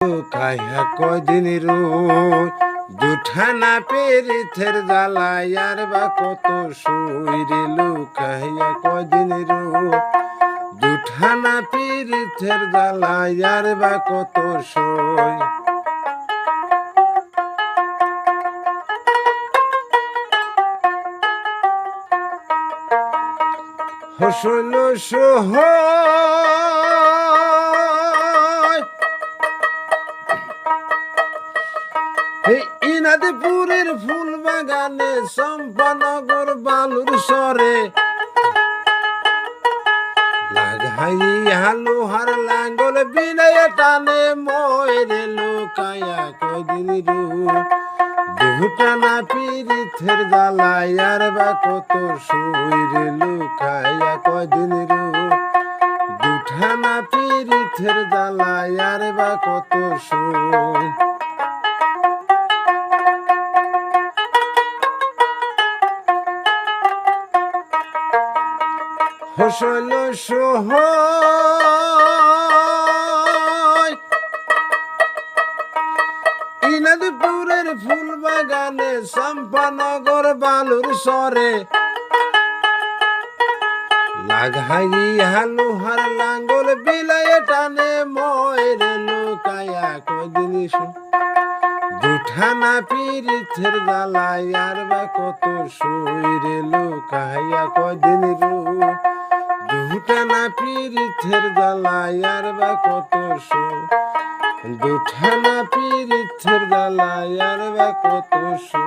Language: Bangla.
কায়া কদিন রোজ? দুঠানা পেরিথের জ্বালায়ার বা কত শুই রে লুকাইয়া কদিন রোজ? দুঠানা পিরিথের জ্বালায়ার বা কত শুই হসল সোহ ইনাদিপুরের ফুল বাগানে সম্পানগর বালুর সরে। লাগাই হালু হার লাঙ্গল বিনয় টানে, ময়রে লুকায়া কদিন রু দুটানা পিরিথের জ্বালায়ার বা কত শুইরে লুকায়া কদিন রু দুঠানা পিরিথের জ্বালায়ার বা কত শুই ফসল সহ। ইনাদিপুরের ফুল বাগানে সম্পানগর বালুর সরে লাগাই হালু হার লাঙ্গল বিলায় টানে ময়রে লুকায়া কদিন দুঠানা পিরিথের জ্বালায়ার বা কত শুইরে লুকাইয়া কদিন রু। দুঠানা পিরিথের জ্বালায়ার বা কত শু দুঠানা পিরিথের জ্বালায়ার বা কত শু